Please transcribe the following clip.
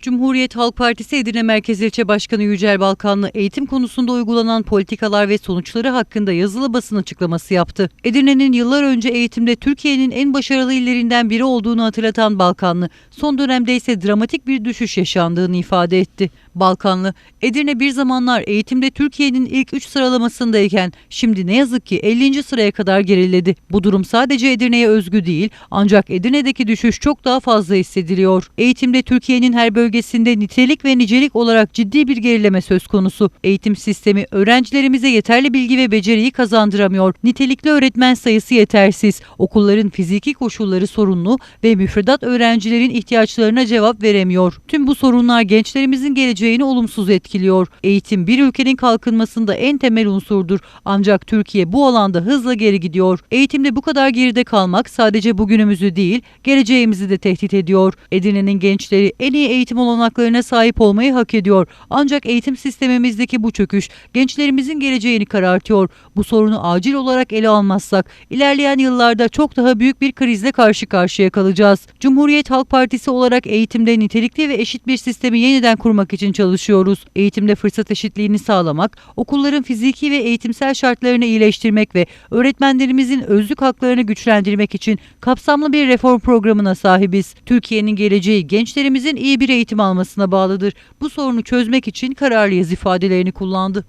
Cumhuriyet Halk Partisi Edirne Merkez İlçe Başkanı Yücel Balkanlı eğitim konusunda uygulanan politikalar ve sonuçları hakkında yazılı basın açıklaması yaptı. Edirne'nin yıllar önce eğitimde Türkiye'nin en başarılı illerinden biri olduğunu hatırlatan Balkanlı, son dönemde ise dramatik bir düşüş yaşandığını ifade etti. Balkanlı, Edirne bir zamanlar eğitimde Türkiye'nin ilk 3 sıralamasındayken şimdi ne yazık ki 50. sıraya kadar geriledi. Bu durum sadece Edirne'ye özgü değil ancak Edirne'deki düşüş çok daha fazla hissediliyor. Eğitimde Türkiye'nin her bölgesinde nitelik ve nicelik olarak ciddi bir gerileme söz konusu. Eğitim sistemi öğrencilerimize yeterli bilgi ve beceriyi kazandıramıyor. Nitelikli öğretmen sayısı yetersiz. Okulların fiziki koşulları sorunlu ve müfredat öğrencilerin ihtiyaçlarına cevap veremiyor. Tüm bu sorunlar gençlerimizin geleceğini olumsuz etkiliyor. Eğitim bir ülkenin kalkınmasında en temel unsurdur. Ancak Türkiye bu alanda hızla geri gidiyor. Eğitimde bu kadar geride kalmak sadece bugünümüzü değil, geleceğimizi de tehdit ediyor. Edirne'nin gençleri en iyi eğitim olanaklarına sahip olmayı hak ediyor. Ancak eğitim sistemimizdeki bu çöküş gençlerimizin geleceğini karartıyor. Bu sorunu acil olarak ele almazsak ilerleyen yıllarda çok daha büyük bir krizle karşı karşıya kalacağız. Cumhuriyet Halk Partisi olarak eğitimde nitelikli ve eşit bir sistemi yeniden kurmak için çalışıyoruz. Eğitimde fırsat eşitliğini sağlamak, okulların fiziki ve eğitimsel şartlarını iyileştirmek ve öğretmenlerimizin özlük haklarını güçlendirmek için kapsamlı bir reform programına sahibiz. Türkiye'nin geleceği gençlerimizin iyi bir eğitim almasına bağlıdır. Bu sorunu çözmek için kararlıyız ifadelerini kullandı.